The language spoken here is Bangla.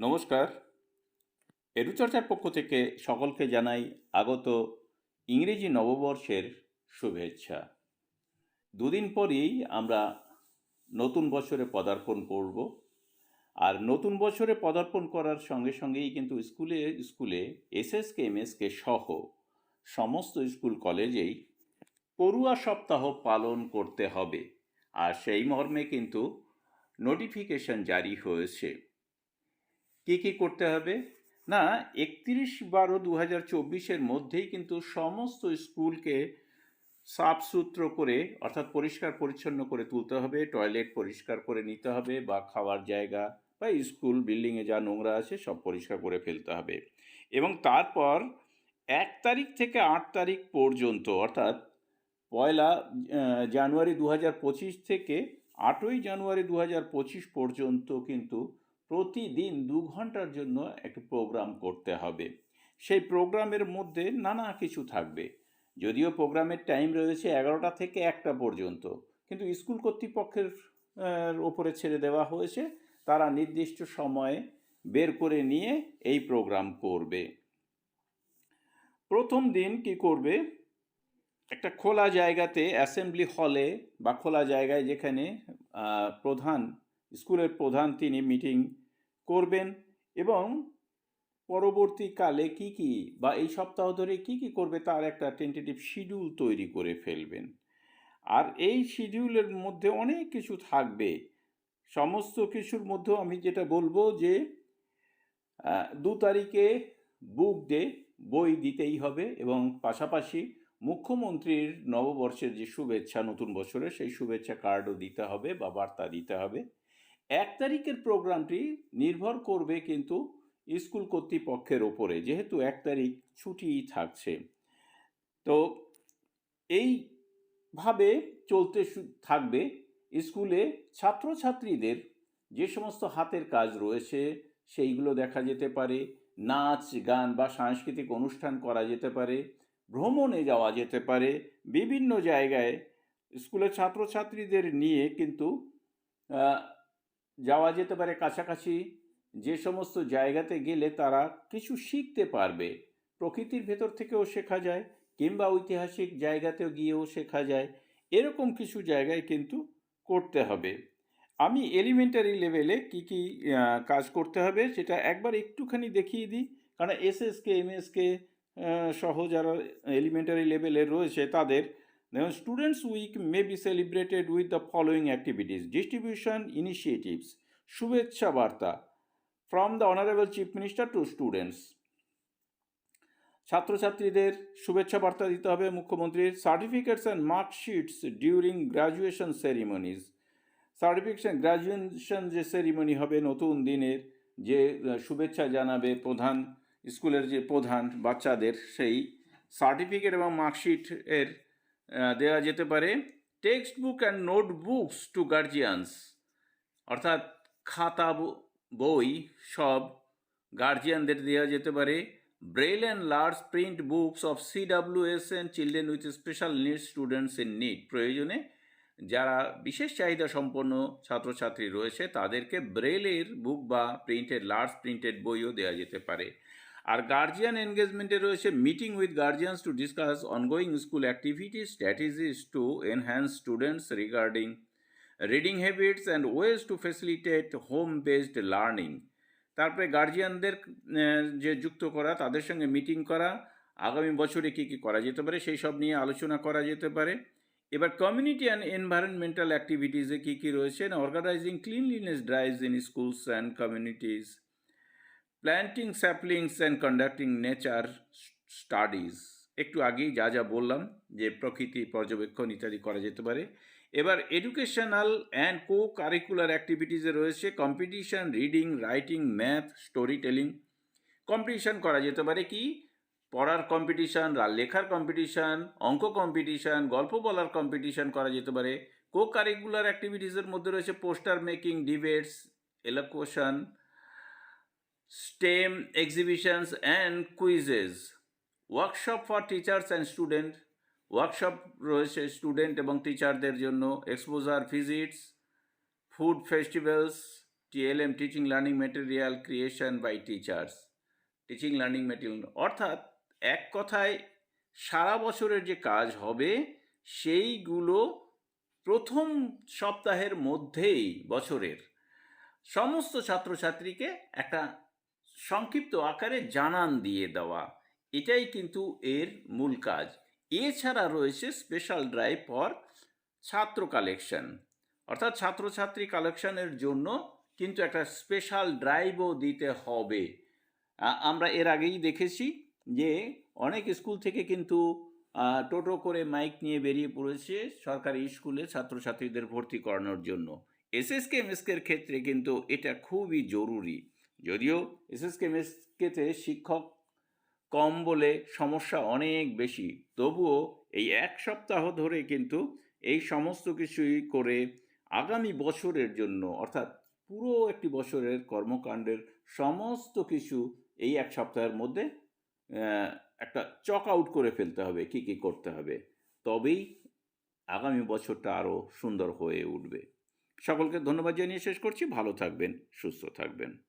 নমস্কার। এরুচর্চার পক্ষ থেকে সকলকে জানাই আগত ইংরেজি নববর্ষের শুভেচ্ছা। দুদিন পরেই আমরা নতুন বছরে পদার্পণ করব। আর নতুন বছরে পদার্পণ করার সঙ্গে সঙ্গেই কিন্তু স্কুলে স্কুলে এসএসকে, এমএসকে সহ সমস্ত স্কুল কলেজেই পড়ুয়া সপ্তাহ পালন করতে হবে। আর সেই মর্মে কিন্তু নোটিফিকেশন জারি হয়েছে। কী কী করতে হবে? না, একত্রিশ বারো দু হাজার চব্বিশের মধ্যেই কিন্তু সমস্ত স্কুলকে সাফসুত্র করে, অর্থাৎ পরিষ্কার পরিচ্ছন্ন করে তুলতে হবে, টয়লেট পরিষ্কার করে নিতে হবে বা খাওয়ার জায়গা বা স্কুল, বিল্ডিংয়ে যা নোংরা আছে সব পরিষ্কার করে ফেলতে হবে। এবং তারপর এক তারিখ থেকে আট তারিখ পর্যন্ত, অর্থাৎ পয়লা জানুয়ারি দু হাজার পঁচিশ থেকে আটই জানুয়ারি দু হাজার পঁচিশ পর্যন্ত কিন্তু প্রতিদিন দু ঘণ্টার জন্য একটি প্রোগ্রাম করতে হবে। সেই প্রোগ্রামের মধ্যে নানা কিছু থাকবে। যদিও প্রোগ্রামের টাইম রয়েছে এগারোটা থেকে একটা পর্যন্ত, কিন্তু স্কুল কর্তৃপক্ষের ওপরে ছেড়ে দেওয়া হয়েছে। তারা নির্দিষ্ট সময়ে বের করে নিয়ে এই প্রোগ্রাম করবে। প্রথম দিন কি করবে? একটা খোলা জায়গাতে অ্যাসেম্বলি হলে বা খোলা জায়গায় যেখানে প্রধান স্কুলের প্রধান তিনি মিটিং করবেন এবং পরবর্তীকালে কি কি বা এই সপ্তাহ ধরে কি কি করবে তার একটা টেন্টেটিভ শিডিউল তৈরি করে ফেলবেন। আর এই শিডিউলের মধ্যে অনেক কিছু থাকবে। সমস্ত কিছুর মধ্যেও আমি যেটা বলব যে দু তারিখে বুক ডে বই দিতেই হবে এবং পাশাপাশি মুখ্যমন্ত্রীর নববর্ষের যে শুভেচ্ছা, নতুন বছরে সেই শুভেচ্ছা কার্ডও দিতে হবে বা বার্তা দিতে হবে। এক তারিখের প্রোগ্রামটি নির্ভর করবে কিন্তু স্কুল কর্তৃপক্ষের ওপরে, যেহেতু এক তারিখ ছুটি থাকছে। তো এইভাবে চলতে থাকবে স্কুলে ছাত্রছাত্রীদের যে সমস্ত হাতের কাজ রয়েছে, সেইগুলো দেখা যেতে পারে, নাচ, গান বা সাংস্কৃতিক অনুষ্ঠান করা যেতে পারে, ভ্রমণে যাওয়া যেতে পারে, বিভিন্ন জায়গায় স্কুলের ছাত্রছাত্রীদের নিয়ে কিন্তু যাওয়া যেতে পারে কাছাকাছি। যে সমস্ত জায়গাতে গেলে তারা কিছু শিখতে পারবে। প্রকৃতির ভেতর থেকেও শেখা যায় কিংবা ঐতিহাসিক জায়গাতেও গিয়েও শেখা যায়। এরকম কিছু জায়গায় কিন্তু করতে হবে। আমি এলিমেন্টারি লেভেলে কি কি কাজ করতে হবে সেটা একবার একটুখানি দেখিয়ে দিই। কারণ এসএসকে এমএসকে সহ যারা এলিমেন্টারি লেভেলে রয়েছে তাদের দেখুন students week may be celebrated with the following activities distribution initiatives শুভেচ্ছা বার্তা from the honourable chief minister to students ছাত্রছাত্রীদের শুভেচ্ছা বার্তা দিতে হবে মুখ্যমন্ত্রীর certificates and marksheets during graduation ceremonies certification graduation যে সেরিমনি হবে নতুন দিনের যে শুভেচ্ছা জানাবে প্রধান স্কুলের যে প্রধান বাচ্চাদের সেই সার্টিফিকেট এবং মার্কশিট এর দেওয়া যেতে পারে textbook and notebooks to guardians অর্থাৎ খাতা বই সব গার্জিয়ানদের দেওয়া যেতে পারে। Braille and large print books of C W S and children with special needs students in need প্রয়োজনে যারা বিশেষ চাহিদা সম্পন্ন ছাত্রছাত্রী রয়েছে, তাদেরকে ব্রেলের বুক বা প্রিন্টেড লার্জ প্রিন্টেড বইও দেওয়া যেতে পারে। আর গার্জিয়ান এনগেজমেন্টে রয়েছে meeting with guardians to discuss ongoing school activities strategies to enhance students regarding reading habits and ways to facilitate home based learning তারপরে গার্জিয়ানদের যে যুক্ত করা, তাদের সঙ্গে মিটিং করা, আগামী বছরে কী কী করা যেতে পারে, সেই সব নিয়ে আলোচনা করা যেতে পারে। এবার কমিউনিটি অ্যান্ড এনভায়রনমেন্টাল অ্যাক্টিভিটিসে কী কী রয়েছে না organising cleanliness drives in schools and communities planting saplings and conducting nature studies একটু আগেই যা যা বললাম যে প্রকৃতি পর্যবেক্ষণ ইত্যাদি করা যেতে পারে। এবার এডুকেশনাল অ্যান্ড কো কারিকুলার অ্যাক্টিভিটিসে রয়েছে competition reading writing math storytelling competition করা যেতে পারে কি? পড়ার কম্পিটিশান লেখার কম্পিটিশান অঙ্ক কম্পিটিশান গল্প বলার কম্পিটিশান করা যেতে পারে। কো কারিকুলার অ্যাক্টিভিটিসের মধ্যে রয়েছে poster making debates elocution STEM exhibitions and quizzes, workshop for teachers and student workshop রয়েছে স্টুডেন্ট এবং টিচারদের জন্য exposure visits food festivals TLM teaching learning material creation by teachers teaching learning material অর্থাৎ এক কথায় সারা বছরের যে কাজ হবে সেইগুলো প্রথম সপ্তাহের মধ্যেই বছরের। সমস্ত ছাত্রছাত্রীকে একটা সংক্ষিপ্ত আকারে জানান দিয়ে দেওয়া। এটাই কিন্তু এর মূল কাজ। এছাড়া রয়েছে স্পেশাল ড্রাইভ ফর ছাত্র কালেকশন অর্থাৎ ছাত্রছাত্রী কালেকশনের জন্য কিন্তু একটা স্পেশাল ড্রাইভও দিতে হবে। আমরা এর আগেই দেখেছি যে অনেক স্কুল থেকে কিন্তু টোটো করে মাইক নিয়ে বেরিয়ে পড়েছে সরকারি স্কুলে ছাত্রছাত্রীদের ভর্তি করানোর জন্য। এসএসকে এমএসকের ক্ষেত্রে কিন্তু এটা খুবই জরুরি। যদিও এসএসকে এমএসকেতে শিক্ষক কম বলে সমস্যা অনেক বেশি। তবুও এই এক সপ্তাহ ধরে কিন্তু এই সমস্ত কিছুই করে আগামী বছরের জন্য, অর্থাৎ পুরো একটি বছরের কর্মকাণ্ডের সমস্ত কিছু এই এক সপ্তাহের মধ্যে একটা চক আউট করে ফেলতে হবে, কি কি করতে হবে। তবেই আগামী বছরটা আরও সুন্দর হয়ে উঠবে। সকলকে ধন্যবাদ জানিয়ে শেষ করছি। ভালো থাকবেন, সুস্থ থাকবেন।